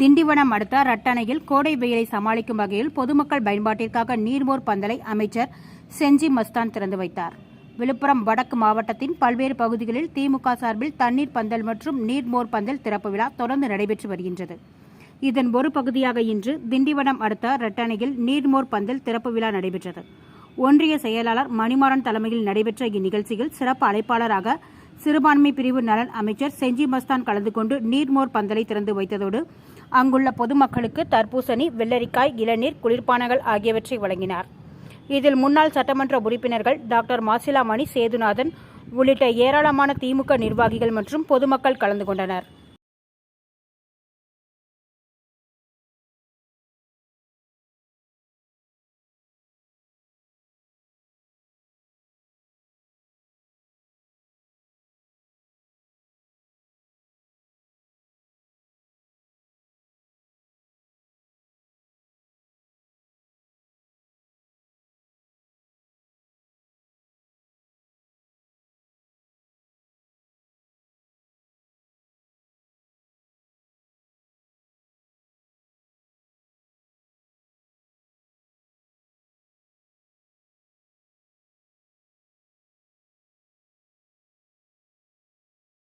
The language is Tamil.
திண்டிவனம் அடுத்த ரட்டணையில் கோடை வெயிலை சமாளிக்கும் வகையில் பொதுமக்கள் பயன்பாட்டிற்காக நீர்மோர் பந்தலை அமைச்சர் செஞ்சி மஸ்தான் திறந்து வைத்தார். விழுப்புரம் வடக்கு மாவட்டத்தின் பல்வேறு பகுதிகளில் திமுக சார்பில் தண்ணீர் பந்தல் மற்றும் நீர்மோர் பந்தல் திறப்பு விழா தொடர்ந்து நடைபெற்று வருகின்றது. இதன் ஒரு பகுதியாக இன்று திண்டிவனம் அடுத்த ரட்டணையில் நீர்மோர் பந்தல் திறப்பு விழா நடைபெற்றது. ஒன்றிய செயலாளர் மணிமாறன் தலைமையில் நடைபெற்ற இந்நிகழ்ச்சியில் சிறப்பு அழைப்பாளராக சிறுபான்மை பிரிவு நலன் அமைச்சர் செஞ்சி மஸ்தான் கலந்து கொண்டு நீர்மோர் பந்தலை திறந்து வைத்ததோடு அங்குள்ள பொதுமக்களுக்கு தர்பூசணி வெள்ளரிக்காய் இளநீர் குளிர்பானங்கள் ஆகியவற்றை வழங்கினார். இதில் முன்னாள் சட்டமன்ற உறுப்பினர்கள் டாக்டர் மாசிலாமணி சேதுநாதன் உள்ளிட்ட ஏராளமான திமுக நிர்வாகிகள் மற்றும் பொதுமக்கள் கலந்து கொண்டனர்.